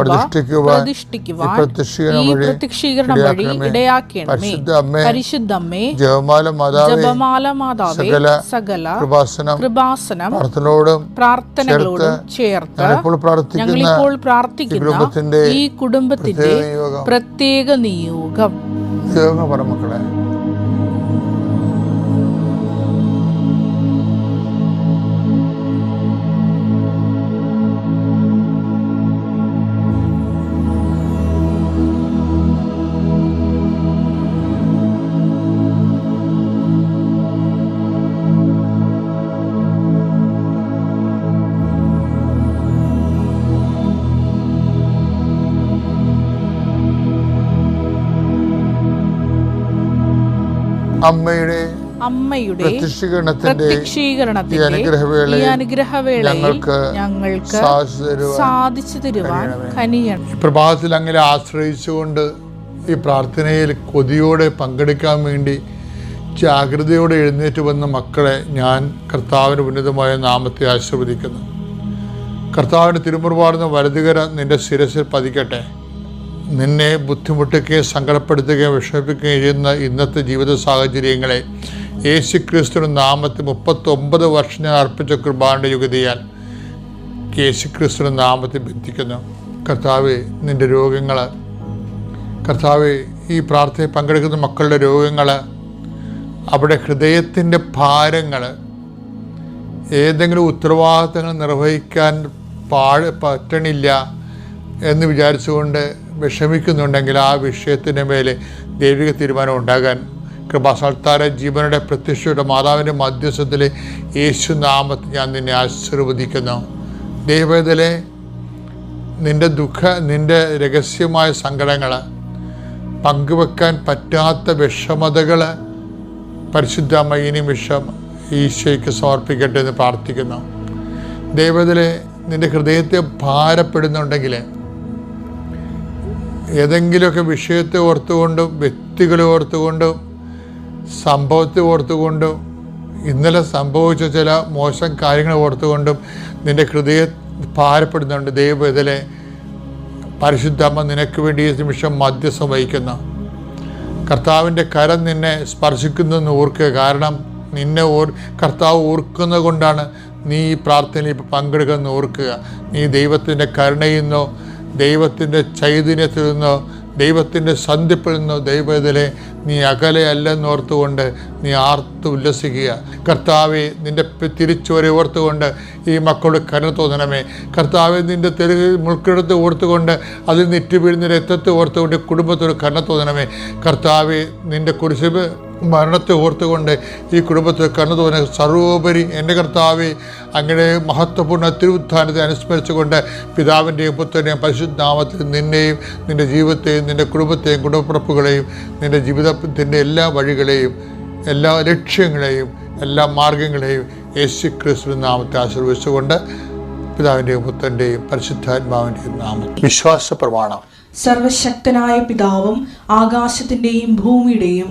പ്രതിഷ്ഠിക്കുവാൻ പ്രതിഷ്ഠിക്കുവാൻ ഈ പ്രത്യക്ഷീകരണം ഈ വഴി ഇടയാക്കണമേ. പരിശുദ്ധ അമ്മേ പരിശുദ്ധമ്മേ ജപമാല മാതാവേ ജപമാല മാതാവേ സകല സകല കൃപാസനം കൃപാസനം പ്രാർത്ഥനയോടും പ്രാർത്ഥനകളോടും ചേർത്ത് ഞങ്ങളിപ്പോൾ പ്രാർത്ഥിക്കുന്ന ഈ കുടുംബത്തിന്റെ പ്രത്യേക നിയോഗം. നിയോഗം പറ മക്കളെ. അമ്മയുടെ അമ്മയുടെ പ്രത്യക്ഷീകരണത്തിന്റെ ഈ അനുഗ്രഹവേളയിൽ ഞങ്ങൾക്ക് ഞങ്ങൾക്ക് സാധിച്ചു തരുവാൻ കനിയണം. പ്രഭാതത്തിൽ അങ്ങനെ ആശ്രയിച്ചുകൊണ്ട് ഈ പ്രാർത്ഥനയിൽ കൊതിയോടെ പങ്കെടുക്കാൻ വേണ്ടി ജാഗ്രതയോടെ എഴുന്നേറ്റ് വന്ന മക്കളെ ഞാൻ കർത്താവിന് ഉന്നതമായ നാമത്തെ ആശീർവദിക്കുന്നു. കർത്താവിന് തിരുമുറുപാടുന്ന വലതുകര നിന്റെ ശിരസിൽ പതിക്കട്ടെ. നിന്നെ ബുദ്ധിമുട്ടിക്കുകയും സങ്കടപ്പെടുത്തുകയും വിഷമിപ്പിക്കുകയും ചെയ്യുന്ന ഇന്നത്തെ ജീവിത സാഹചര്യങ്ങളെ യേശു ക്രിസ്തുവിന്റെ നാമത്തിൽ മുപ്പത്തൊമ്പത് വർഷം ഞാൻ അർപ്പിച്ച കുർബാനയുടെ യുഗതിയാൽ യേശു ക്രിസ്തുവിന്റെ നാമത്തിൽ ബന്ധിക്കുന്നു. കർത്താവ് നിന്റെ രോഗങ്ങൾ കർത്താവ് ഈ പ്രാർത്ഥനയിൽ പങ്കെടുക്കുന്ന മക്കളുടെ രോഗങ്ങൾ അവിടെ ഹൃദയത്തിന്റെ ഭാരങ്ങൾ ഏതെങ്കിലും ഉത്തരവാദിത്തങ്ങൾ നിർവഹിക്കാൻ പാഴ് പറ്റണില്ല എന്ന് വിചാരിച്ചുകൊണ്ട് വിഷമിക്കുന്നുണ്ടെങ്കിൽ ആ വിഷയത്തിന്റെ മേലെ ദൈവിക തീരുമാനം ഉണ്ടാകാൻ കൃപാസൽത്താര ജീവനുടെ പ്രത്യക്ഷയുടെ മാതാവിന്റെ മധ്യസ്ഥത്തിൽ യേശു നാമത്തിൽ ഞാൻ നിന്നെ ആശീർവദിക്കുന്നു. ദൈവത്തിലെ നിന്റെ ദുഃഖ നിന്റെ രഹസ്യമായ സങ്കടങ്ങൾ പങ്കുവെക്കാൻ പറ്റാത്ത വിഷമതകൾ പരിശുദ്ധ ഈ നിമിഷം ഈശോയ്ക്ക് സമർപ്പിക്കട്ടെ എന്ന് പ്രാർത്ഥിക്കുന്നു. ദൈവത്തിലെ നിന്റെ ഹൃദയത്തെ ഭാരപ്പെടുന്നുണ്ടെങ്കിൽ ഏതെങ്കിലുമൊക്കെ വിഷയത്തെ ഓർത്തുകൊണ്ടും വ്യക്തികളെ ഓർത്തുകൊണ്ടും സംഭവത്തെ ഓർത്തുകൊണ്ടും ഇന്നലെ സംഭവിച്ച ചില മോശം കാര്യങ്ങൾ ഓർത്തുകൊണ്ടും നിന്റെ ഹൃദയ ഭാരപ്പെടുന്നുണ്ട്. ദൈവം ഇതിലെ പരിശുദ്ധമ്മ നിനക്ക് വേണ്ടി ഈ നിമിഷം മധ്യസ്ഥം വഹിക്കുന്നു. കർത്താവിന്റെ കരം നിന്നെ സ്പർശിക്കുന്നെന്ന് ഓർക്കുക. കാരണം നിന്നെ ഓർ കർത്താവ് ഓർക്കുന്നത് കൊണ്ടാണ് നീ ഈ പ്രാർത്ഥനയിൽ ഇപ്പോൾ പങ്കെടുക്കുന്നത് ഓർക്കുക. നീ ദൈവത്തിന്റെ കരുണയിൽ ദൈവത്തിന്റെ ചൈതന്യത്തിൽ നിന്നോ ദൈവത്തിന്റെ സന്ധിപ്പിൽ നിന്നോ ദൈവത്തിലെ നീ അകലെയല്ലെന്നോർത്തുകൊണ്ട് നീ ആർത്ത് ഉല്ലസിക്കുക. കർത്താവെ നിന്റെ തിരിച്ചുവരെ ഓർത്തുകൊണ്ട് ഈ മക്കളുടെ കരുണ തോന്നണമേ. കർത്താവെ നിന്റെ തെരു മുൾക്കിടത്ത് ഓർത്തുകൊണ്ട് അതിൽ നിറ്റ് വീഴുന്ന രക്തത്തെ ഓർത്തുകൊണ്ട് കുടുംബത്തോട് കരുണ തോന്നണമേ. കർത്താവെ നിന്റെ കുരിശ് മരണത്തെ ഓർത്തുകൊണ്ട് ഈ കുടുംബത്തിൽ കണ്ണു തോന്നുന്ന സർവോപരി എന്റെ കർത്താവെ അങ്ങനെ മഹത്വപൂർണ തിരുവുത്ഥാനത്തെ അനുസ്മരിച്ചുകൊണ്ട് പിതാവിന്റെയും പുത്രന്റെയും പരിശുദ്ധാമത്തിൽ നിന്നെയും നിന്റെ ജീവിതത്തെയും നിന്റെ കുടുംബത്തെയും കുടുംബപ്പുറപ്പുകളെയും നിന്റെ ജീവിതത്തിന്റെ എല്ലാ വഴികളെയും എല്ലാ ലക്ഷ്യങ്ങളെയും എല്ലാ മാർഗങ്ങളെയും യേശു ക്രിസ്തു നാമത്തെ ആശീർവദിച്ചുകൊണ്ട് പിതാവിന്റെയും പുത്രന്റെയും പരിശുദ്ധാത്മാവിന്റെയും നാമത്തിൽ. വിശ്വാസ പ്രമാണം സർവശക്തനായ പിതാവും ആകാശത്തിന്റെയും ഭൂമിയുടെയും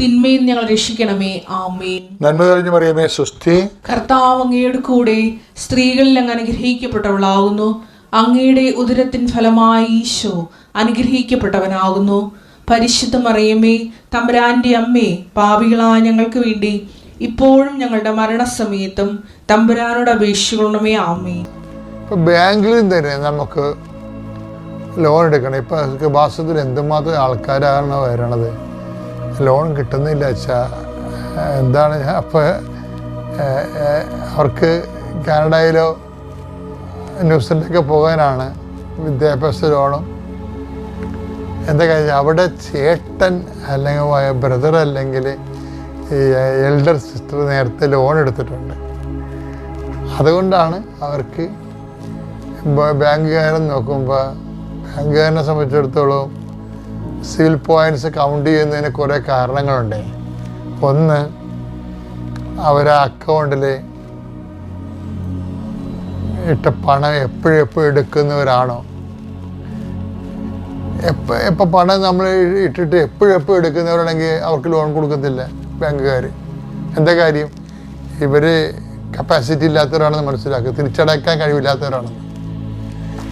തിന്മയിൽ ഞങ്ങൾ രക്ഷിക്കണമേ. ആമേൻ. നന്മ തെളിഞ്ഞു പറയുമേ സുസ്ഥി കർത്താവ് അങ്ങയുടെ കൂടെ സ്ത്രീകളിൽ അങ്ങ് അനുഗ്രഹിക്കപ്പെട്ടവളാകുന്നു. അങ്ങയുടെ ഉദരത്തിൻ ഫലമായി ഈശോ അനുഗ്രഹിക്കപ്പെട്ടവനാകുന്നു. പരിശുദ്ധ മറിയമേ തമ്പുരാന്റെ അമ്മേ പാപികളായ ഞങ്ങൾക്ക് വേണ്ടി ഇപ്പോഴും ഞങ്ങളുടെ മരണസമയത്തും തമ്പുരാനോട് അപേക്ഷിക്കണമേ. ആമേ ഇപ്പം ബാങ്കിൽ തന്നെ നമുക്ക് ലോൺ എടുക്കണം. ഇപ്പം മാസത്തിൽ എന്തുമാത്രം ആൾക്കാരാണ് വരണത്? ലോൺ കിട്ടുന്നില്ല വെച്ചാൽ എന്താണ്? അപ്പോൾ അവർക്ക് കാനഡയിലോ ന്യൂസിലൊക്കെ പോകാനാണ് വിദ്യാഭ്യാസ ലോണും. എന്താ കാര്യം? അവിടെ ചേട്ടൻ അല്ലെങ്കിൽ ബ്രദർ അല്ലെങ്കിൽ ഈ എൽഡർ സിസ്റ്റർ നേരത്തെ ലോൺ എടുത്തിട്ടുണ്ട്. അതുകൊണ്ടാണ് അവർക്ക് ബാങ്കുകാരൻ നോക്കുമ്പോൾ ബാങ്കുകാരനെ സംബന്ധിച്ചിടത്തോളം സിവിൽ പോയിന്റ്സ് കൗണ്ട് ചെയ്യുന്നതിന് കുറേ കാരണങ്ങളുണ്ട്. ഒന്ന് അവർ അക്കൗണ്ടിൽ ഇട്ട പണം എപ്പോഴും എപ്പോഴും എടുക്കുന്നവരാണോ? എപ്പോൾ എപ്പോൾ പണം നമ്മൾ ഇട്ടിട്ട് എപ്പോഴും എപ്പോഴും എടുക്കുന്നവരാണെങ്കിൽ അവർക്ക് ലോൺ കൊടുക്കത്തില്ല ബാങ്കുകാർ എന്താ കാര്യം? ഇവർ കപ്പാസിറ്റി ഇല്ലാത്തവരാണെന്ന് മനസ്സിലാക്കുക. തിരിച്ചടയ്ക്കാൻ കഴിവില്ലാത്തവരാണെന്ന്.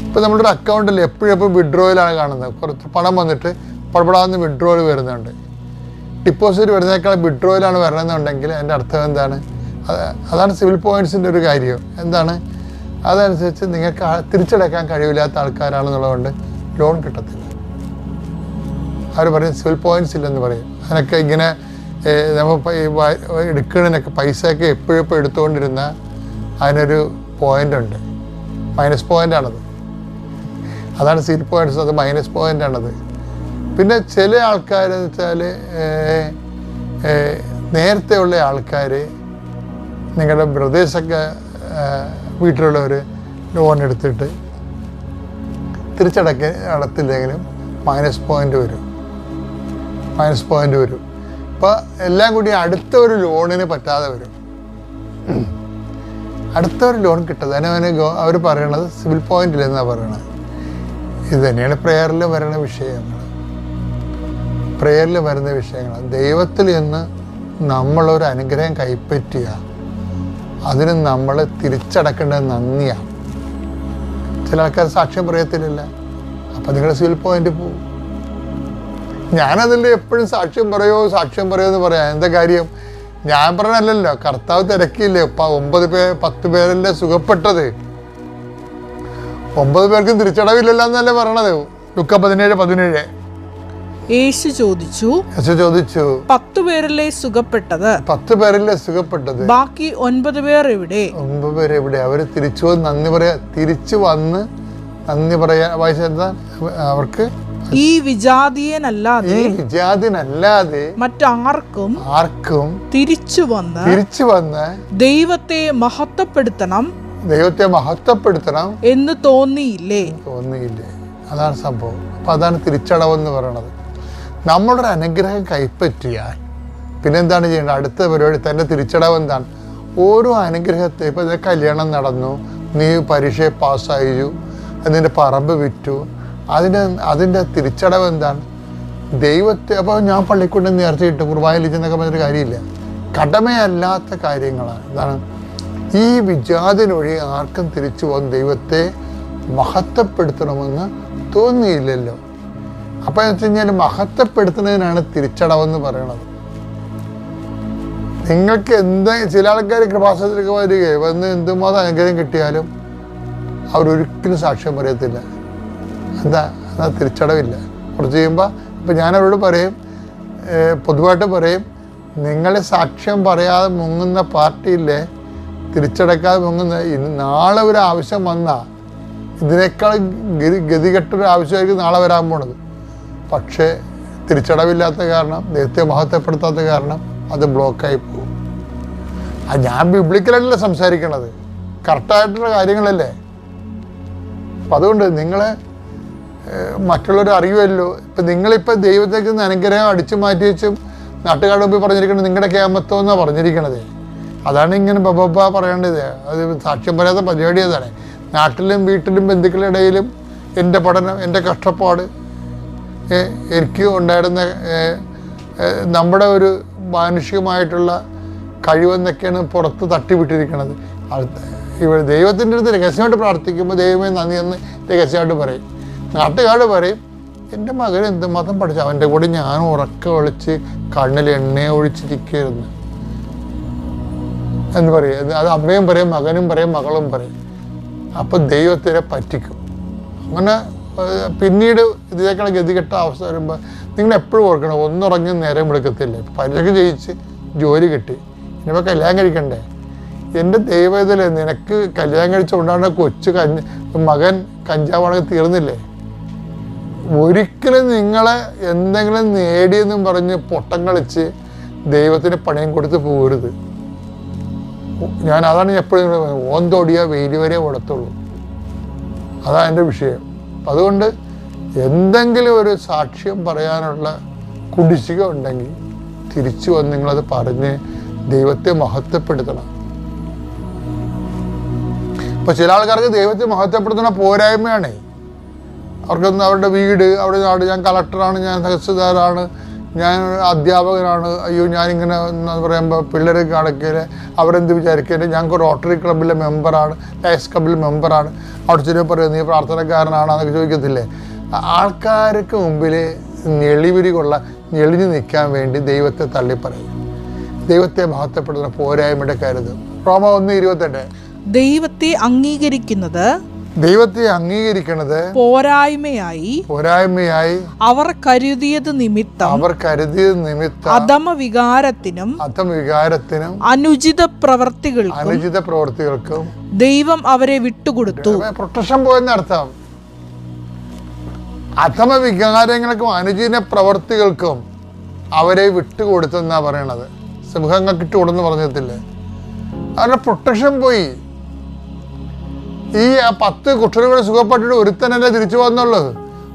ഇപ്പോൾ നമ്മുടെ അക്കൗണ്ടിൽ എപ്പോഴും എപ്പോഴും വിഡ്രോയിലാണ് കാണുന്നത്. കുറച്ച് പണം വന്നിട്ട് പടപടാന്ന് വിഡ്രോവൽ വരുന്നുണ്ട്. ഡിപ്പോസിറ്റ് വരുന്നേക്കാൾ വിഡ്രോയിലാണ് വരണമെന്നുണ്ടെങ്കിൽ അതിന്റെ അർത്ഥം എന്താണ്? അത് അതാണ് സിവിൽ പോയിന്റ്സിന്റെ ഒരു കാര്യം. എന്താണ്? അതനുസരിച്ച് നിങ്ങൾക്ക് തിരിച്ചടക്കാൻ കഴിവില്ലാത്ത ആൾക്കാരാണെന്നുള്ളതുകൊണ്ട് ലോൺ കിട്ടത്തില്ല. അവർ പറയും? സിവിൽ പോയിന്റ്സ് ഇല്ലെന്ന് പറയും. അതിനൊക്കെ ഇങ്ങനെ നമ്മൾ എടുക്കുന്നതിനൊക്കെ പൈസയൊക്കെ എപ്പോഴും ഇപ്പോൾ എടുത്തുകൊണ്ടിരുന്ന അതിനൊരു പോയിന്റ് ഉണ്ട്. മൈനസ് പോയിന്റ് ആണത്. അതാണ് സിവിൽ പോയിന്റ്സ് അത് മൈനസ് പോയിന്റ് ആണത്. പിന്നെ ചില ആൾക്കാർ എന്ന് വെച്ചാൽ നേരത്തെ ഉള്ള ആൾക്കാർ നിങ്ങളുടെ ബ്രദേഴ്സൊക്കെ വീട്ടിലുള്ളവർ ലോൺ എടുത്തിട്ട് തിരിച്ചടക്ക അടത്തില്ലെങ്കിലും മൈനസ് പോയിന്റ് വരും. മൈനസ് പോയിന്റ് വരും. ഇപ്പോൾ എല്ലാം കൂടി അടുത്ത ഒരു ലോണിന് പറ്റാതെ വരും. അടുത്ത ഒരു ലോൺ കിട്ടത് അതിനവന് അവർ പറയണത് സിവിൽ പോയിന്റിലെന്നാണ് പറയണത്. ഇത് തന്നെയാണ് പ്രെയറിൽ വരണ വിഷയങ്ങൾ പ്രെയറിൽ വരുന്ന വിഷയങ്ങൾ ദൈവത്തിൽ നിന്ന് നമ്മളൊരു അനുഗ്രഹം കൈപ്പറ്റുക. അതിന് നമ്മൾ തിരിച്ചടക്കേണ്ടത് നന്ദിയാണ് ചില ആൾക്കാർ സാക്ഷ്യം പറയത്തില്ല അപ്പം നിങ്ങളുടെ സിവിൽ പോയിന്റ് പോവും. ഞാനതിൽ എപ്പോഴും സാക്ഷ്യം പറയോ സാക്ഷ്യം പറയോ എന്ന് പറയാം. എന്താ കാര്യം? ഞാൻ പറഞ്ഞല്ലോ കർത്താവ് തിരക്കിയില്ലേ? ഒമ്പത് പേർ പത്ത് പേരല്ലേ സുഖപ്പെട്ടത്. ഒമ്പത് പേർക്കും തിരിച്ചടവില്ലല്ലോ എന്നല്ലേ പറയണത്. ലുക്ക പതിനേഴ് പതിനേഴ്. യേശു ചോദിച്ചു യേശു ചോദിച്ചു പത്തു പേരല്ലേ സുഖപ്പെട്ടത്? പത്ത് പേരല്ലേ സുഖപ്പെട്ടത്. ബാക്കി ഒൻപത് പേർ എവിടെ? ഒമ്പത് പേര് എവിടെ? അവർ തിരിച്ചു വന്ന് നന്ദി പറയാ തിരിച്ചു വന്ന് നന്ദി പറയാ വായിച്ച അവർക്ക് ഈ വിജാതീയനല്ലാതെ ഈ വിജാതിനല്ലാതെ മറ്റാർക്കും ആർക്കും തിരിച്ചു വന്ന് തിരിച്ചു വന്ന് ദൈവത്തെ മഹത്വപ്പെടുത്തണം ദൈവത്തെ മഹത്വപ്പെടുത്തണം എന്ന് തോന്നിയില്ലേ? തോന്നിയില്ലേ? അതാണ് സംഭവം. അപ്പൊ അതാണ് തിരിച്ചടവെന്ന് പറയണത്. നമ്മളൊരു അനുഗ്രഹം കൈപ്പറ്റിയാൽ പിന്നെന്താണ് ചെയ്യേണ്ടത്? അടുത്ത പരിപാടി തന്നെ തിരിച്ചടവ് എന്താണ്? ഓരോ അനുഗ്രഹത്തെ ഇപ്പം ഇത് കല്യാണം നടന്നു നീ പരീക്ഷയെ പാസ്സായു അതിന്റെ പറമ്പ് വിറ്റു. അതിന്റെ അതിന്റെ തിരിച്ചടവ് എന്താണ്? ദൈവത്തെ അപ്പോൾ ഞാൻ പള്ളിക്കൊണ്ട് നേർച്ച കിട്ടും കുർബാനയിലിച്ചെന്നൊക്കെ പറഞ്ഞൊരു കാര്യമില്ല. കടമയല്ലാത്ത കാര്യങ്ങളാണ്. എന്താണ് ഈ വിജാതിനൊഴി ആർക്കും തിരിച്ചു പോകാൻ ദൈവത്തെ മഹത്വപ്പെടുത്തണമെന്ന് തോന്നിയില്ലല്ലോ. അപ്പോൾ എന്ന് വെച്ച് കഴിഞ്ഞാൽ മഹത്വപ്പെടുത്തുന്നതിനാണ് തിരിച്ചടവെന്ന് പറയണത്. നിങ്ങൾക്ക് എന്ത് ചില ആൾക്കാർ കൃപാസനത്തിലേക്ക് വരിക വന്ന് എന്തുമാത്രം അനുഗ്രഹം കിട്ടിയാലും അവരൊരിക്കലും സാക്ഷ്യം പറയത്തില്ല. എന്താ? എന്നാ തിരിച്ചടവില്ല. കുറച്ച് കഴിയുമ്പോൾ ഇപ്പം ഞാനവരോട് പറയും പൊതുവായിട്ട് പറയും നിങ്ങൾ സാക്ഷ്യം പറയാതെ മുങ്ങുന്ന പാർട്ടിയിലെ തിരിച്ചടക്കാതെ മുങ്ങുന്ന നാളെ ഒരു ആവശ്യം വന്നാൽ ഇതിനേക്കാൾ ഗതി ഗതികെട്ടൊരു ആവശ്യമായിരിക്കും നാളെ വരാൻ പോണത്. പക്ഷേ തിരിച്ചടവില്ലാത്ത കാരണം ദൈവത്തെ മഹത്വപ്പെടുത്താത്ത കാരണം അത് ബ്ലോക്കായി പോകും. ആ ഞാൻ ബിബ്ലിക്കലല്ല സംസാരിക്കണത്? കറക്റ്റായിട്ടുള്ള കാര്യങ്ങളല്ലേ? അപ്പം അതുകൊണ്ട് നിങ്ങൾ മറ്റുള്ളവർ അറിയുമല്ലോ. ഇപ്പം നിങ്ങളിപ്പോൾ ദൈവത്തേക്ക് നിന്ന് അനുഗ്രഹം അടിച്ചു മാറ്റി വെച്ചും നാട്ടുകാരുടെ മുമ്പിൽ പറഞ്ഞിരിക്കുന്നത് നിങ്ങളുടെ ക്യാമത്തോ എന്നാണ് പറഞ്ഞിരിക്കണത്? അതാണ് ഇങ്ങനെ ബബബ പറയേണ്ടത്. അത് സാക്ഷ്യം പറയാത്ത പരിപാടി അതാണ്. നാട്ടിലും വീട്ടിലും ബന്ധുക്കളുടെ ഇടയിലും എന്റെ പഠനം എന്റെ കഷ്ടപ്പാട് എനിക്ക് ഉണ്ടായിരുന്ന നമ്മുടെ ഒരു മാനുഷികമായിട്ടുള്ള കഴിവെന്നൊക്കെയാണ് പുറത്ത് തട്ടിവിട്ടിരിക്കുന്നത് ഇവർ ദൈവത്തിന്റെ അടുത്ത് രഹസ്യമായിട്ട് പ്രാർത്ഥിക്കുമ്പോൾ ദൈവമേ നന്ദി എന്ന് രഹസ്യമായിട്ട് പറയും. നാട്ടുകാർ പറയും എന്റെ മകൻ എന്തുമാത്രം പഠിച്ചു? അവന്റെ കൂടെ ഞാൻ ഉറക്ക ഒളിച്ച് കണ്ണിൽ എണ്ണ ഒഴിച്ചിരിക്കുകയായിരുന്നു. എന്ന് പറയും. അത് അമ്മയും പറയും മകനും പറയും മകളും പറയും. അപ്പം ദൈവത്തിനെ പറ്റിക്കും. അങ്ങനെ പിന്നീട് ഇതിനേക്കാൾ ഗതികെട്ട അവസ്ഥ വരുമ്പോൾ നിങ്ങൾ എപ്പോഴും ഓർക്കണം ഒന്നുറങ്ങി നേരം എടുക്കത്തില്ല. പരീക്ഷ ജയിച്ച് ജോലി കിട്ടി. ഇനിയിപ്പോൾ കല്യാണം കഴിക്കണ്ടേ? എന്റെ ദൈവത്തിലെ നിനക്ക് കല്യാണം കഴിച്ചുകൊണ്ടാണ് കൊച്ചു കഞ്ഞ മകൻ കഞ്ചാവാണെങ്കിൽ തീർന്നില്ലേ? ഒരിക്കലും നിങ്ങളെ എന്തെങ്കിലും നേടിയെന്നും പറഞ്ഞ് പൊട്ടം കളിച്ച് ദൈവത്തിന് പണയം കൊടുത്ത് പോരുത് ഞാൻ അതാണ് എപ്പോഴും എപ്പോഴും ഓന്തോടിയ വെയിൽ വരെ ഓടത്തുള്ളൂ. അതാണ് എന്റെ വിഷയം. അപ്പം അതുകൊണ്ട് എന്തെങ്കിലും ഒരു സാക്ഷ്യം പറയാനുള്ള കുടിശ്ശിക ഉണ്ടെങ്കിൽ തിരിച്ചു വന്ന് നിങ്ങളത് പറഞ്ഞ് ദൈവത്തെ മഹത്വപ്പെടുത്തണം. ഇപ്പം ചില ആൾക്കാർക്ക് ദൈവത്തെ മഹത്വപ്പെടുത്തുന്ന പോരായ്മയാണേ. അവർക്കൊന്ന് അവരുടെ വീട് അവരുടെ നാട് ഞാൻ കളക്ടറാണ് ഞാൻ തഹസിൽദാറാണ് ഞാൻ അധ്യാപകനാണ്. അയ്യോ ഞാനിങ്ങനെ എന്ന് പറയുമ്പോൾ പിള്ളേരെ കാണിക്കൽ അവരെന്ത് വിചാരിക്കൽ ഞാൻ റോട്ടറി ക്ലബിലെ മെമ്പറാണ് ലയസ് ക്ലബിലെ മെമ്പറാണ് അവിടെ ചെറിയ പറയും നീ പ്രാർത്ഥനക്കാരനാണെന്നൊക്കെ ചോദിക്കത്തില്ലേ? ആൾക്കാർക്ക് മുമ്പിൽ ഞെളിവിരി കൊള്ള ഞെളിഞ്ഞു നിൽക്കാൻ വേണ്ടി ദൈവത്തെ തള്ളിപ്പറയും ദൈവത്തെ മഹത്വപ്പെടുന്ന പോരായ്മയുടെ കരുത്. റോമ ഒന്ന് ഇരുപത്തെട്ട്. ദൈവത്തെ അംഗീകരിക്കുന്നത് ദൈവത്തെ അംഗീകരിക്കണത് പോരായ്മയായി പോരായ്മയായി അവർ കരുതിയത് നിമിത്തം അവർ കരുതിയത് നിമിത്തം അധമ വികാരത്തിനും അധമ വികാരത്തിനും അനുചിത പ്രവർത്തികൾക്കും അനുചിത പ്രവർത്തികൾക്കും ദൈവം അവരെ വിട്ടുകൊടുത്തു. പ്രൊട്ടക്ഷൻ പോയെന്ന് അർത്ഥം. അധമ വികാരങ്ങൾക്കും അനുചിത പ്രവർത്തികൾക്കും അവരെ വിട്ടുകൊടുത്തെന്നാ പറയണത്. സിംഹങ്ങൾക്ക് ഇട്ടുകൊടുന്ന് പറഞ്ഞിട്ടില്ലേ? അവരുടെ പ്രൊട്ടക്ഷൻ പോയി. ഈ ആ പത്ത് കുട്ടനുകൾ സുഖപ്പെട്ടിട്ട് ഒരുത്തനല്ലേ തിരിച്ചു വന്നുള്ളത്?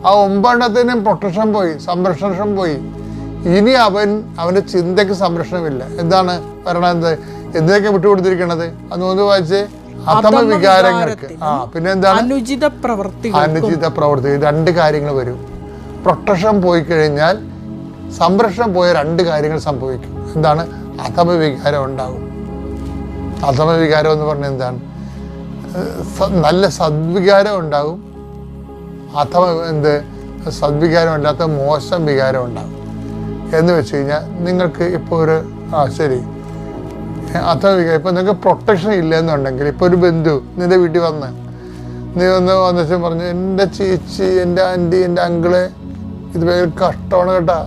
ആ ഒമ്പെണ്ണത്തിനും പ്രൊട്ടക്ഷൻ പോയി സംരക്ഷണം പോയി. ഇനി അവൻ അവന്റെ ചിന്തയ്ക്ക് സംരക്ഷണമില്ല. എന്താണ് പറയണത് എന്ത് എന്തിനൊക്കെ വിട്ടുകൊടുത്തിരിക്കണത്? അത് ഒന്ന് വായിച്ചേ. അധമ വികാരങ്ങൾക്ക് ആ പിന്നെ എന്താണ്? അനുചിത പ്രവൃത്തി അനുചിത പ്രവൃത്തി രണ്ട് കാര്യങ്ങൾ വരും. പ്രൊട്ടക്ഷൻ പോയി കഴിഞ്ഞാൽ സംരക്ഷണം പോയ രണ്ട് കാര്യങ്ങൾ സംഭവിക്കും. എന്താണ്? അധമ വികാരം ഉണ്ടാകും. അധമ വികാരം എന്ന് പറഞ്ഞാൽ എന്താണ്? നല്ല സദ്വികാരം ഉണ്ടാകും അഥവാ എന്ത് സദ്വികാരം ഇല്ലാത്ത മോശം വികാരം ഉണ്ടാകും എന്ന് വെച്ച് കഴിഞ്ഞാൽ നിങ്ങൾക്ക് ഇപ്പോൾ ഒരു ആ ശരി. അഥവാ വികാരം ഇപ്പോൾ നിങ്ങൾക്ക് പ്രൊട്ടക്ഷൻ ഇല്ല എന്നുണ്ടെങ്കിൽ ഇപ്പോൾ ഒരു ബന്ധു നിന്റെ വീട്ടിൽ വന്ന് നീ വന്ന് വന്നിട്ട് പറഞ്ഞു എന്റെ ചേച്ചി എന്റെ ആന്റി എന്റെ അങ്കിൾ ഇത് ഭയങ്കര കഷ്ടമാണ് കേട്ടാ.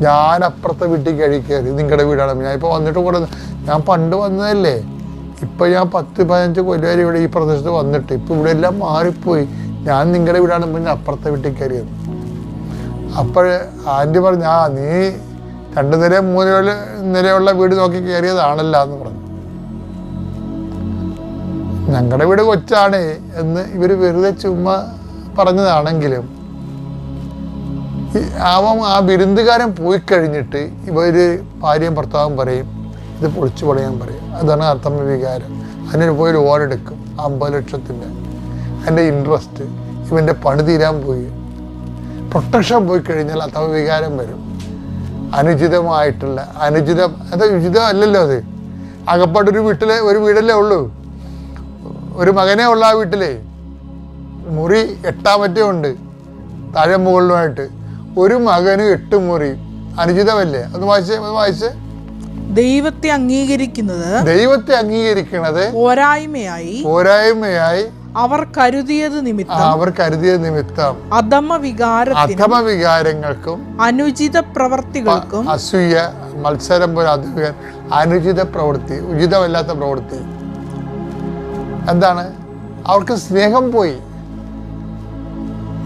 ഞാൻ അപ്പുറത്തെ വീട്ടിൽ കഴിക്കരുത് നിങ്ങളുടെ വീടാണ്. ഞാൻ ഇപ്പോൾ വന്നിട്ട് കൂടെ ഞാൻ പണ്ട് വന്നതല്ലേ? ഇപ്പം ഞാൻ പത്ത് പതിനഞ്ച് കൊല്ലം ഇവിടെ ഈ പ്രദേശത്ത് വന്നിട്ട് ഇപ്പം ഇവിടെ എല്ലാം മാറിപ്പോയി. ഞാൻ നിങ്ങളുടെ വീടാണ് പിന്നെ അപ്പുറത്തെ വീട്ടിൽ കയറിയത്. അപ്പോൾ ആന്റി പറഞ്ഞു ആ നീ രണ്ട് നില മൂന്ന് നില നിലയുള്ള വീട് നോക്കി കയറിയതാണല്ല എന്ന് പറഞ്ഞു. ഞങ്ങളുടെ വീട് കൊച്ചാണ് എന്ന് ഇവർ വെറുതെ ചുമ്മാ പറഞ്ഞതാണെങ്കിലും അവൻ ആ ബിരുന്നുകാരൻ പോയി കഴിഞ്ഞിട്ട് ഇവർ ഭാര്യയും ഭർത്താവും പറയും ഇത് പൊളിച്ചു പണിയാൻ പറയും. അതാണ് അർത്ഥം വികാരം. അതിന് പോയി എടുക്കും. അമ്പത് ലക്ഷത്തിന്റെ അതിന്റെ ഇൻട്രസ്റ്റ് ഇവന്റെ പണി തീരാൻ പോയി. പ്രൊട്ടക്ഷൻ പോയി കഴിഞ്ഞാൽ അഥവാ വികാരം വരും. അനുചിതമായിട്ടുള്ള അനുചിതം അത് ഉചിതമല്ലല്ലോ അത്. അകപ്പാട്ടൊരു വീട്ടിലെ ഒരു വീടല്ലേ ഉള്ളൂ. ഒരു മകനേ ഉള്ള ആ വീട്ടിലെ. മുറി എട്ടാമറ്റേ ഉണ്ട്. താഴെ മുകളിലുമായിട്ട്. ഒരു മകന് എട്ട് മുറി. അനുചിതമല്ലേ? അത് വായിച്ചേ അത് വായിച്ചേ. ദൈവത്തെ അംഗീകരിക്കുന്നത് ദൈവത്തെ അംഗീകരിക്കുന്നത് പോരായ്മയായി പോരായ്മയായി അവർ കരുതിയത് നിമിത്തം അവർ കരുതിയ നിമിത്തം അധമ വികാര അധമ വികാരങ്ങൾക്കും അനുചിത പ്രവർത്തികൾക്കും അസൂയ മത്സരം പോലെ അധികം അനുചിത പ്രവൃത്തി ഉചിതമല്ലാത്ത പ്രവൃത്തി. എന്താണ്? അവർക്ക് സ്നേഹം പോയി.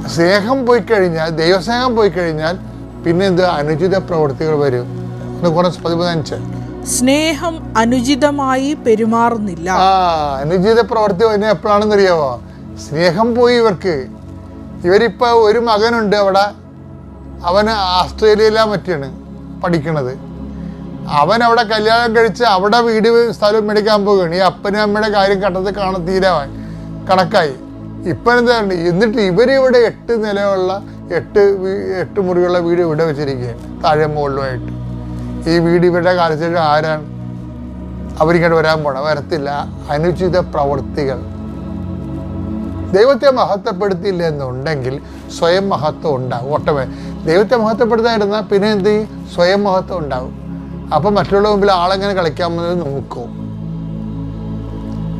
സ്നേഹം പോയി കഴിഞ്ഞാൽ ദൈവസ്നേഹം പോയി കഴിഞ്ഞാൽ പിന്നെ എന്ത്? അനുചിത പ്രവൃത്തികൾ വരും. സ്നേഹം അനുചിതമായി പെരുമാറുന്നില്ല. അനുചിത പ്രവർത്തി വരുന്നത് എപ്പോഴാണെന്ന് അറിയാവോ സ്നേഹം പോയി ഇവർക്ക്. ഇവരിപ്പോൾ ഒരു മകനുണ്ട് അവിടെ. അവന് ആസ്ട്രേലിയയിലാ മറ്റാണ് പഠിക്കണത്. അവൻ അവിടെ കല്യാണം കഴിച്ച് അവിടെ വീട് സ്ഥലം മേടിക്കാൻ പോവുകയാണ്. ഈ അപ്പനും അമ്മയുടെ കാര്യം കണ്ടത് കാണാൻ തീരാവാൻ കണക്കായി. ഇപ്പം എന്താണ് എന്നിട്ട് ഇവരിവിടെ എട്ട് നിലയുള്ള എട്ട് എട്ട് മുറിയുള്ള വീട് ഇവിടെ വെച്ചിരിക്കുകയാണ്. താഴെ മുകളിലുമായിട്ട്. ഈ വീട് ഇവരുടെ കാലത്തേക്ക് ആരാണ്? അവരിങ്ങോട്ട് വരാൻ പോണ വരത്തില്ല. അനുചിത പ്രവൃത്തികൾ. ദൈവത്തെ മഹത്വപ്പെടുത്തിയില്ല എന്നുണ്ടെങ്കിൽ സ്വയം മഹത്വം ഉണ്ടാകും ഓട്ടമേ ദൈവത്തെ മഹത്വപ്പെടുത്താതിരുന്നാൽ പിന്നെ എന്ത്? സ്വയം മഹത്വം ഉണ്ടാകും അപ്പം മറ്റുള്ള മുമ്പിൽ ആളെങ്ങനെ കളിക്കാമെന്നത് നോക്കും.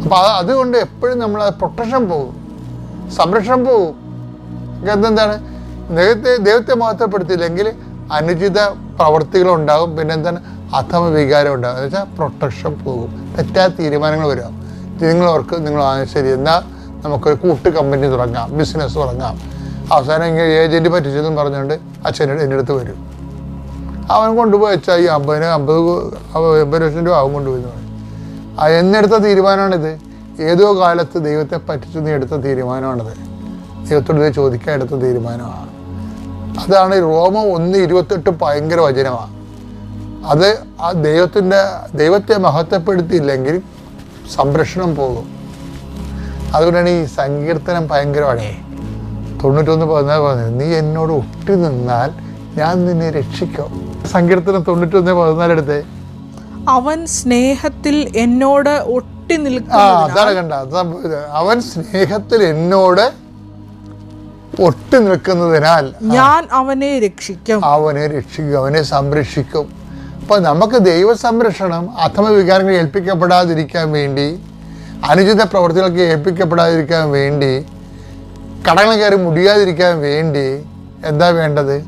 അപ്പം അത് അതുകൊണ്ട് എപ്പോഴും നമ്മൾ പ്രൊട്ടക്ഷൻ പോകും. സംരക്ഷണം പോകും. എന്താണ് ദൈവത്തെ ദൈവത്തെ മഹത്വപ്പെടുത്തിയില്ലെങ്കിൽ അനുചിത പ്രവർത്തികൾ ഉണ്ടാകും പിന്നെ എന്താണ്? അധമ വികാരം ഉണ്ടാകും. എന്ന് വെച്ചാൽ പ്രൊട്ടക്ഷൻ പോകും. തെറ്റായ തീരുമാനങ്ങൾ വരാം നിങ്ങൾ ഓർക്ക് നിങ്ങൾ ശരി എന്നാൽ നമുക്കൊരു കൂട്ട് കമ്പനി തുടങ്ങാം ബിസിനസ് തുടങ്ങാം. അവസാനം ഇങ്ങനെ ഏജന്റ് പറ്റിച്ചെന്നും പറഞ്ഞുകൊണ്ട് അച്ഛനോട് എന്റെ അടുത്ത് വരും. അവൻ കൊണ്ടുപോയി വെച്ചാൽ ഈ അമ്പതിന് അമ്പത് എൺപത് ലക്ഷം രൂപ ആവും കൊണ്ടുപോയി എന്ന് ആ എന്നെടുത്ത തീരുമാനമാണിത്. ഏതോ കാലത്ത് ദൈവത്തെ പറ്റിച്ചു നീ എടുത്ത തീരുമാനമാണിത്. ദൈവത്തോട് ചോദിക്കാൻ എടുത്ത തീരുമാനമാണ്. അതാണ് റോമ ഒന്ന് ഇരുപത്തെട്ട് ഭയങ്കര വചനമാണ് അത് ആ ദൈവത്തിന്റെ ദൈവത്തെ മഹത്വപ്പെടുത്തിയില്ലെങ്കിൽ സംരക്ഷണം പോകും. അതുകൊണ്ടാണ് ഈ സങ്കീർത്തനം ഭയങ്കരമാണ് തൊണ്ണൂറ്റൊന്ന് പതിനാല് പറഞ്ഞത് നീ എന്നോട് ഒട്ടി നിന്നാൽ ഞാൻ നിന്നെ രക്ഷിക്കും. സങ്കീർത്തനം തൊണ്ണൂറ്റൊന്ന് പതിനാലെടുത്ത് അവൻ സ്നേഹത്തിൽ എന്നോട് ഒട്ടി നിൽക്കുക നിൽക്കുന്നതിനാൽ അതാണ് കണ്ട അവൻ സ്നേഹത്തിൽ എന്നോട് ഒട്ടി നിൽക്കുന്നതിനാൽ ഞാൻ അവനെ രക്ഷിക്കും. അവനെ രക്ഷിക്കും അവനെ സംരക്ഷിക്കും. അപ്പൊ നമുക്ക് ദൈവ സംരക്ഷണം അഥമ വികാരങ്ങൾ ഏൽപ്പിക്കപ്പെടാതിരിക്കാൻ വേണ്ടി അനുചിത പ്രവർത്തികൾക്ക് ഏൽപ്പിക്കപ്പെടാതിരിക്കാൻ വേണ്ടി കടങ്ങൾ കയറി മുടിയാതിരിക്കാൻ വേണ്ടി എന്താ വേണ്ടത്?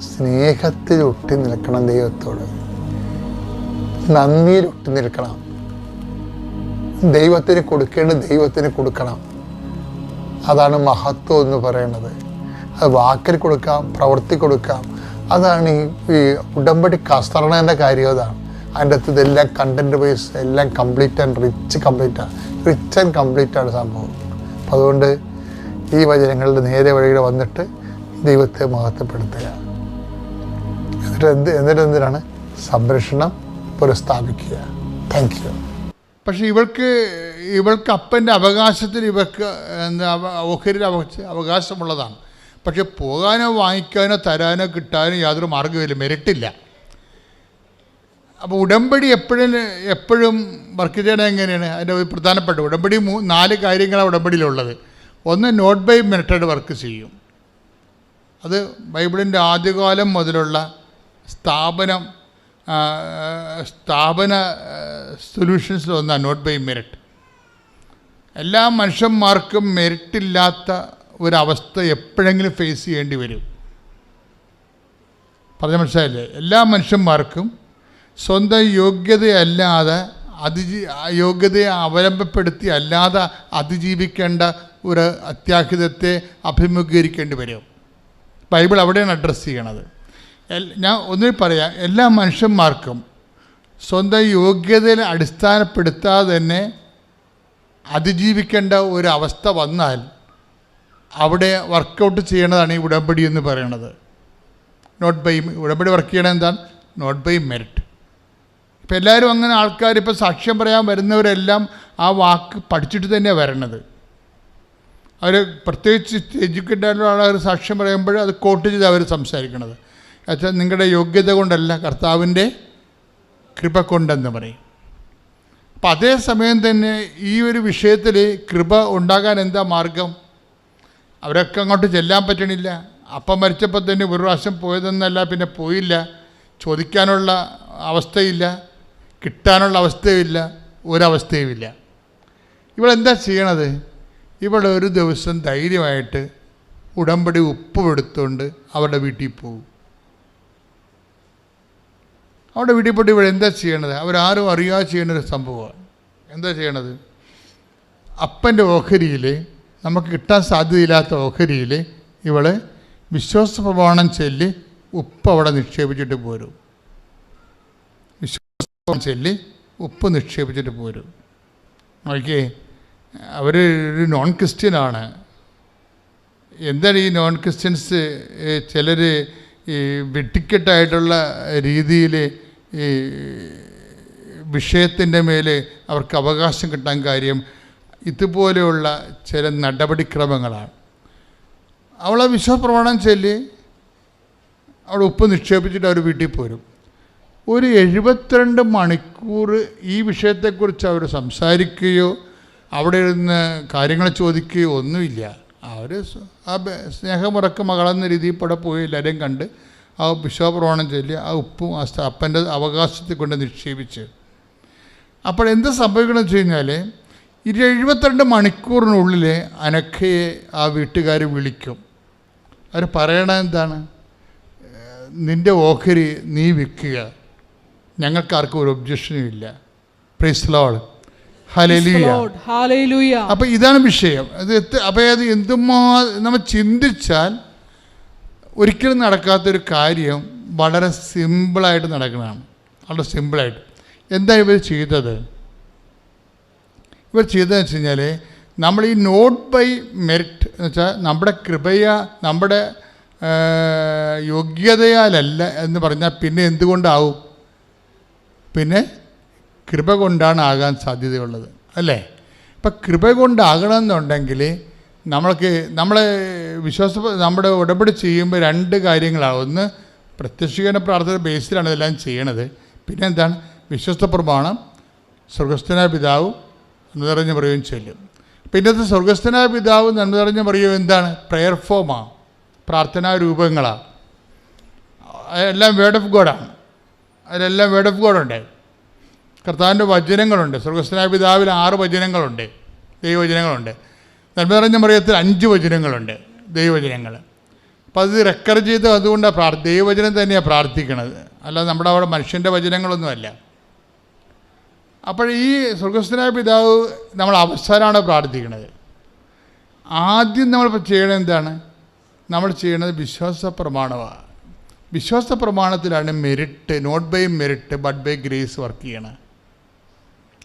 സ്നേഹത്തിൽ ഒട്ടി നിൽക്കണം ദൈവത്തോട്. നന്ദിയിൽ ഒട്ടി നിൽക്കണം. ദൈവത്തിന് കൊടുക്കേണ്ടത് ദൈവത്തിന് കൊടുക്കണം. അതാണ് മഹത്വം എന്ന് പറയുന്നത്. അത് വാക്കിൽ കൊടുക്കാം പ്രവർത്തി കൊടുക്കാം. അതാണ് ഈ ഉടമ്പടി കസ്തറണേന്റെ കാര്യം അതാണ്. അതിന്റെ അകത്ത് ഇതെല്ലാം കണ്ടന്റ് വൈസ് എല്ലാം കംപ്ലീറ്റ് ആൻഡ് റിച്ച് കംപ്ലീറ്റ് ആണ് റിച്ച് ആൻഡ് കംപ്ലീറ്റ് ആണ് സംഭവം. അപ്പം അതുകൊണ്ട് ഈ വചനങ്ങളുടെ നേരെ വഴിയുടെ വന്നിട്ട് ദൈവത്തെ മഹത്വപ്പെടുത്തുക. എന്നിട്ട് എന്ത് എന്നിട്ട് എന്തിനാണ്? സംരക്ഷണം പുനഃസ്ഥാപിക്കുക. താങ്ക് യു പക്ഷേ ഇവൾക്ക് ഇവൾക്ക് അപ്പന്റെ അവകാശത്തിൽ ഇവൾക്ക് എന്താ ഓഹരി അവകാശമുള്ളതാണ്. പക്ഷെ പോകാനോ വാങ്ങിക്കാനോ തരാനോ കിട്ടാനോ യാതൊരു മാർഗമില്ല മെരിട്ടില്ല അപ്പോൾ ഉടമ്പടി എപ്പോഴും എപ്പോഴും വർക്ക് ചെയ്യണത് എങ്ങനെയാണ്? അതിന്റെ ഒരു പ്രധാനപ്പെട്ട ഉടമ്പടി മൂ നാല് കാര്യങ്ങളാണ് ഉടമ്പടിയിലുള്ളത്. ഒന്ന് നോട്ട് ബൈ മെത്തേഡ് വർക്ക് ചെയ്യും. അത് ബൈബിളിന്റെ ആദ്യകാലം മുതലുള്ള സ്ഥാപനം സ്ഥാപന സൊല്യൂഷൻസിൽ ഒന്നാണ് നോട്ട് ബൈ മെറിറ്റ്. എല്ലാ മനുഷ്യന്മാർക്കും മെരിറ്റില്ലാത്ത ഒരവസ്ഥ എപ്പോഴെങ്കിലും ഫേസ് ചെയ്യേണ്ടി വരും. പറഞ്ഞ മനസ്സിലായില്ലേ? എല്ലാ മനുഷ്യന്മാർക്കും സ്വന്തം യോഗ്യതയല്ലാതെ അതിജീ യോഗ്യതയെ അവലംബപ്പെടുത്തി അല്ലാതെ അതിജീവിക്കേണ്ട ഒരു അത്യാഹിതത്തെ അഭിമുഖീകരിക്കേണ്ടി വരും. ബൈബിൾ അവിടെയാണ് അഡ്രസ്സ് ചെയ്യണത്. ഞാൻ ഒന്നിൽ പറയാം. എല്ലാ മനുഷ്യന്മാർക്കും സ്വന്തം യോഗ്യതയിൽ അടിസ്ഥാനപ്പെടുത്താതെ തന്നെ അതിജീവിക്കേണ്ട ഒരു അവസ്ഥ വന്നാൽ അവിടെ വർക്കൗട്ട് ചെയ്യണതാണ് ഈ ഉടമ്പടി എന്ന് പറയണത്. നോട്ട് ബൈ ഉടമ്പടി വർക്ക് ചെയ്യണത് എന്താണ്? നോട്ട് ബൈ മെറിറ്റ് ഇപ്പം എല്ലാവരും അങ്ങനെ ആൾക്കാർ ഇപ്പോൾ സാക്ഷ്യം പറയാൻ വരുന്നവരെല്ലാം ആ വാക്ക് പഠിച്ചിട്ട് തന്നെയാണ് വരണത്. അവർ പ്രത്യേകിച്ച് എഡ്യൂക്കേറ്റഡ് ആളുകൾ സാക്ഷ്യം പറയുമ്പോൾ അത് കോട്ട് ചെയ്ത് അവർ സംസാരിക്കണത്. എന്നുവെച്ചാൽ നിങ്ങളുടെ യോഗ്യത കൊണ്ടല്ല കർത്താവിന്റെ കൃപ കൊണ്ടെന്ന് പറയും. അപ്പം അതേസമയം തന്നെ ഈ ഒരു വിഷയത്തിൽ കൃപ ഉണ്ടാകാൻ എന്താ മാർഗം? അവരൊക്കെ അങ്ങോട്ട് ചെല്ലാൻ പറ്റണില്ല. അപ്പം മരിച്ചപ്പോൾ തന്നെ ഒരു പ്രാവശ്യം പോയതെന്നല്ല പിന്നെ പോയില്ല. ചോദിക്കാനുള്ള അവസ്ഥയില്ല. കിട്ടാനുള്ള അവസ്ഥയുമില്ല. ഒരവസ്ഥയുമില്ല. ഇവളെന്താ ചെയ്യണത്? ഇവൾ ഒരു ദിവസം ധൈര്യമായിട്ട് ഉടമ്പടി ഉപ്പ് എടുത്തുകൊണ്ട് അവരുടെ വീട്ടിൽ പോകും അവിടെ വീട്ടിൽ പോയിട്ട് ഇവിടെ എന്താ ചെയ്യണത്? അവരാരും അറിയാതെ ചെയ്യുന്ന ഒരു സംഭവമാണ്. എന്താ ചെയ്യണത്? അപ്പന്റെ ഓഹരിയിൽ നമുക്ക് കിട്ടാൻ സാധ്യതയില്ലാത്ത ഓഹരിയിൽ ഇവൾ വിശ്വാസ പ്രമാണം ചൊല്ലി ഉപ്പ് അവിടെ നിക്ഷേപിച്ചിട്ട് പോരും. വിശ്വാസ പ്രമാണം ചൊല്ലി ഉപ്പ് നിക്ഷേപിച്ചിട്ട് പോരും. നോക്കിയേ അവർ ഒരു നോൺ ക്രിസ്ത്യനാണ് എന്താണ് ഈ നോൺ ക്രിസ്ത്യൻസ് ചിലർ ഈ വെട്ടിക്കെട്ടായിട്ടുള്ള രീതിയിൽ ഈ വിഷയത്തിന്റെ മേലെ അവർക്ക് അവകാശം കിട്ടാൻ കാര്യം ഇതുപോലെയുള്ള ചില നടപടിക്രമങ്ങളാണ്. അവളെ വിശ്വപ്രമാണം ചൊല്ലി അവിടെ ഉപ്പ് നിക്ഷേപിച്ചിട്ട് അവർ വീട്ടിൽ പോരും. ഒരു എഴുപത്തിരണ്ട് മണിക്കൂർ ഈ വിഷയത്തെക്കുറിച്ച് അവർ സംസാരിക്കുകയോ അവിടെ ഇരുന്ന് കാര്യങ്ങൾ ചോദിക്കുകയോ ഒന്നുമില്ല. അവർ ആ സ്നേഹമുറക്ക് മകളെന്ന രീതിയിൽ ഇവിടെ പോയി എല്ലാവരെയും കണ്ട് ആ വിശ്വപ്രവണം ചൊല്ലി ആ ഉപ്പും ആ അപ്പന്റെ അവകാശത്തിൽ കൊണ്ട് നിക്ഷേപിച്ച്. അപ്പോൾ എന്ത് സംഭവിക്കണമെന്ന് വെച്ച് കഴിഞ്ഞാൽ ഇരു എഴുപത്തിരണ്ട് മണിക്കൂറിനുള്ളിൽ അനക്കയെ ആ വീട്ടുകാർ വിളിക്കും. അവർ പറയണ എന്താണ്? നിന്റെ ഓഹരി നീ വിൽക്കുക. ഞങ്ങൾക്കാർക്കും ഒരു ഒബ്ജക്ഷനും ഇല്ല. പ്രീസ് അപ്പം ഇതാണ് വിഷയം. അത് എത്ര അപ്പം അത് എന്തുമാ നമ്മൾ ചിന്തിച്ചാൽ ഒരിക്കലും നടക്കാത്തൊരു കാര്യം വളരെ സിമ്പിളായിട്ട് നടക്കുന്നതാണ്. വളരെ സിമ്പിളായിട്ട്. എന്താ ഇവർ ചെയ്തത്? ഇവർ ചെയ്തതെന്ന് വെച്ച് കഴിഞ്ഞാൽ നമ്മൾ ഈ നോട്ട് ബൈ മെറിറ്റ് എന്ന് വെച്ചാൽ നമ്മുടെ കൃപയ നമ്മുടെ യോഗ്യതയാലല്ല എന്ന് പറഞ്ഞാൽ പിന്നെ എന്തുകൊണ്ടാവും? പിന്നെ കൃപ കൊണ്ടാണ് ആകാൻ സാധ്യതയുള്ളത് അല്ലേ? ഇപ്പം കൃപ കൊണ്ടാകണമെന്നുണ്ടെങ്കിൽ നമ്മൾക്ക് നമ്മളെ വിശ്വാസ നമ്മുടെ ഉടമ്പടി ചെയ്യുമ്പോൾ രണ്ട് കാര്യങ്ങളാണ്. ഒന്ന് പ്രത്യക്ഷീകരണ പ്രാർത്ഥന ബേസിലാണ് ഇതെല്ലാം ചെയ്യണത്. പിന്നെ എന്താണ്? വിശ്വസ്ത പ്രമാണം സ്വർഗസ്ഥനായ പിതാവ് എന്ന് പറഞ്ഞ് പറയുകയും ചെല്ലും പിന്നത്തെ സ്വർഗസ്ഥനായ പിതാവ് നന്മ നിറഞ്ഞ പറയുക എന്താണ് പ്രെയർ ഫോമാണ് പ്രാർത്ഥനാ രൂപങ്ങളാണ് എല്ലാം വേർഡ് ഓഫ് ഗോഡാണ് അതിലെല്ലാം വേർഡ് ഓഫ് ഗോഡുണ്ട് കർത്താവിന്റെ വചനങ്ങളുണ്ട്. സ്വർഗസ്നായ പിതാവിൽ ആറ് വചനങ്ങളുണ്ട്. ദൈവവചനങ്ങളുണ്ട്. നന്മ നിറഞ്ഞ മറിയത്തിൽ അഞ്ച് വചനങ്ങളുണ്ട്. ദൈവവചനങ്ങൾ. അപ്പോൾ അത് റെക്കോർഡ് ചെയ്ത് അതുകൊണ്ടാണ് പ്രാർ ദൈവവചനം തന്നെയാണ് പ്രാർത്ഥിക്കണത്. അല്ലാതെ നമ്മുടെ അവിടെ മനുഷ്യന്റെ വചനങ്ങളൊന്നുമല്ല. അപ്പോൾ ഈ സ്വർഗസ്ഥനായ പിതാവ് നമ്മൾ അവസാനമാണ് പ്രാർത്ഥിക്കുന്നത് ആദ്യം നമ്മളിപ്പോൾ ചെയ്യണത് എന്താണ്? നമ്മൾ ചെയ്യണത് വിശ്വാസ പ്രമാണമാണ്. വിശ്വാസ പ്രമാണത്തിലാണ് merit not by merit but by grace work ചെയ്യണത്.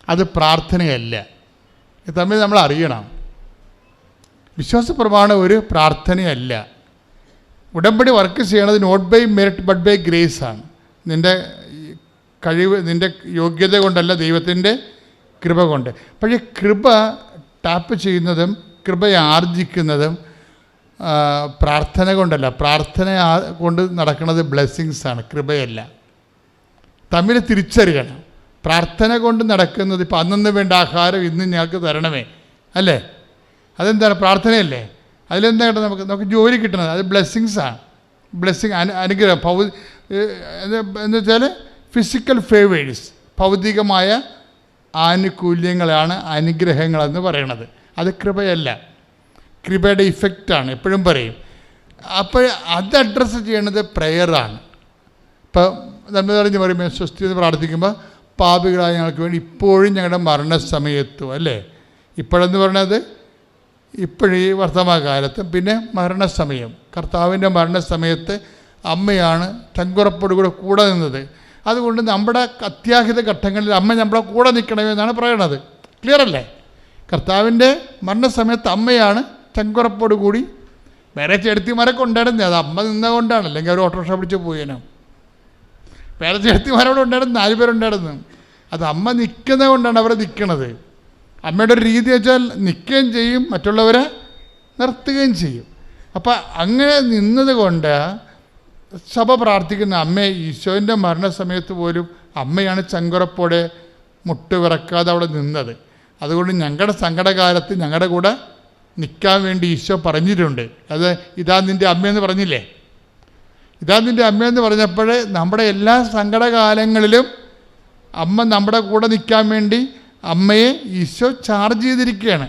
അത് പ്രാർത്ഥനയല്ല. തമ്മിൽ നമ്മൾ അറിയണം. വിശ്വാസ പ്രമാണം ഒരു പ്രാർത്ഥനയല്ല. ഉടമ്പടി വർക്ക് ചെയ്യണത് not by merit but by grace ആണ്. നിന്റെ കഴിവ് നിന്റെ യോഗ്യത കൊണ്ടല്ല ദൈവത്തിന്റെ കൃപ കൊണ്ട്. പക്ഷേ കൃപ ടാപ്പ് ചെയ്യുന്നതും കൃപ ആർജിക്കുന്നതും പ്രാർത്ഥന കൊണ്ടല്ല. പ്രാർത്ഥന കൊണ്ട് നടക്കുന്നത് ബ്ലെസ്സിങ്സ് ആണ് കൃപയല്ല. തമ്മിൽ തിരിച്ചറിയണം. പ്രാർത്ഥന കൊണ്ട് നടക്കുന്നത് ഇപ്പം അന്നു വേണ്ട ആഹാരം ഇന്ന് ഞങ്ങൾക്ക് തരണമേ. അല്ലേ? അതെന്താണ്? പ്രാർത്ഥനയല്ലേ? അതിലെന്താ കേട്ടോ നമുക്ക്? നമുക്ക് ജോലി കിട്ടുന്നത് അത് ബ്ലെസ്സിങ്സാണ് ബ്ലെസ്സിങ് അനു അനുഗ്രഹം. ഭൗ എന്ന് വെച്ചാൽ ഫിസിക്കൽ ഫേവേഴ്സ് ഭൗതികമായ ആനുകൂല്യങ്ങളാണ് അനുഗ്രഹങ്ങളെന്ന് പറയണത്. അത് കൃപയല്ല. കൃപയുടെ ഇഫക്റ്റാണ് എപ്പോഴും പറയും. അപ്പോൾ അത് അഡ്രസ്സ് ചെയ്യണത് പ്രെയറാണ് ഇപ്പം നമ്മൾ പറഞ്ഞ് പറയുമ്പോൾ സ്വസ്തി എന്ന് പ്രാർത്ഥിക്കുമ്പോൾ പാപികളായ ഞങ്ങൾക്ക് വേണ്ടി ഇപ്പോഴും ഞങ്ങളുടെ മരണസമയത്തും അല്ലേ? ഇപ്പോഴെന്ന് പറഞ്ഞത്? ഇപ്പോഴീ വർത്തമാനകാലത്ത്. പിന്നെ മരണസമയം. കർത്താവിന്റെ മരണസമയത്ത് അമ്മയാണ് ചങ്കുറപ്പോടുകൂടെ കൂടെ നിന്നത്. അതുകൊണ്ട് നമ്മുടെ അത്യാഹിത ഘട്ടങ്ങളിൽ അമ്മ നമ്മളെ കൂടെ നിൽക്കണമെന്നാണ് പറയണത്. ക്ലിയർ അല്ലേ? കർത്താവിന്റെ മരണസമയത്ത് അമ്മയാണ് ചങ്കുറപ്പോട് കൂടി വേറെ ചെടുത്തി ഉണ്ടായിരുന്നേ അത് അമ്മ നിന്നതുകൊണ്ടാണ്. അല്ലെങ്കിൽ അവർ ഓട്ടോറിക്ഷ പിടിച്ച് പോയേനോ. വേറെ ചെടുത്തിമാരോട് ഉണ്ടായിരുന്നു നാല് പേരുണ്ടായിരുന്നു. അത് അമ്മ നിൽക്കുന്നത് കൊണ്ടാണ് അവരെ നിൽക്കണത് അമ്മയുടെ ഒരു രീതി വെച്ചാൽ നിൽക്കുകയും ചെയ്യും മറ്റുള്ളവരെ നിർത്തുകയും ചെയ്യും. അപ്പം അങ്ങനെ നിന്നത് കൊണ്ട് സഭ പ്രാർത്ഥിക്കുന്ന അമ്മ ഈശോന്റെ മരണസമയത്ത് പോലും അമ്മയാണ് ചങ്കുറപ്പോടെ മുട്ടുവിറക്കാതെ അവിടെ നിന്നത്. അതുകൊണ്ട് ഞങ്ങളുടെ സങ്കടകാലത്ത് ഞങ്ങളുടെ കൂടെ നിൽക്കാൻ വേണ്ടി ഈശോ പറഞ്ഞിട്ടുണ്ട്. അത് ഇതാ നിന്റെ അമ്മയെന്ന് പറഞ്ഞില്ലേ? ഇതാ നിന്റെ അമ്മയെന്ന് പറഞ്ഞപ്പോൾ നമ്മുടെ എല്ലാ സങ്കടകാലങ്ങളിലും അമ്മ നമ്മുടെ കൂടെ നിൽക്കാൻ വേണ്ടി അമ്മയെ ഈശോ ചാർജ് ചെയ്തിരിക്കുകയാണ്.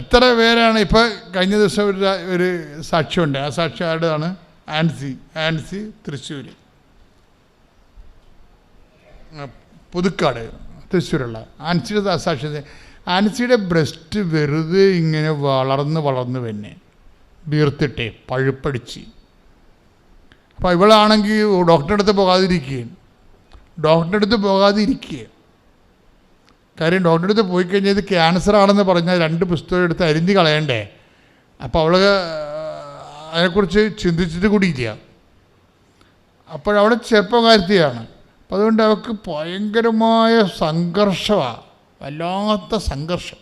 എത്ര പേരാണ് ഇപ്പോൾ കഴിഞ്ഞ ദിവസം ഒരു ഒരു സാക്ഷ്യമുണ്ട് ആ സാക്ഷി ആരുടെയാണ് ആൻസി. ആൻസി തൃശ്ശൂർ പുതുക്കാട് തൃശ്ശൂരുള്ള. ആൻസിയുടെ സാക്ഷി ആൻസിയുടെ ബ്രസ്റ്റ് വെറുതെ ഇങ്ങനെ വളർന്ന് വളർന്ന് തന്നെ വീർത്തിട്ടേ പഴുപ്പടിച്ച് അപ്പോൾ ഇവളാണെങ്കിൽ ഡോക്ടറുടെ അടുത്ത് പോകാതിരിക്കുകയും ഡോക്ടറുടെ അടുത്ത് പോകാതിരിക്കുകയും. കാര്യം ഡോക്ടറുടെ അടുത്ത് പോയി കഴിഞ്ഞാൽ ഇത് ക്യാൻസർ ആണെന്ന് പറഞ്ഞാൽ രണ്ട് പുസ്തകം എടുത്ത് അരിഞ്ഞ് കളയണ്ടേ? അപ്പോൾ അവൾ അതിനെക്കുറിച്ച് ചിന്തിച്ചിട്ട് കൂടിയില്ല. അപ്പോഴവിടെ ചെറുപ്പകാരത്തിയാണ് അപ്പം അതുകൊണ്ട് അവൾക്ക് ഭയങ്കരമായ സംഘർഷമാണ് വല്ലാത്ത സംഘർഷം.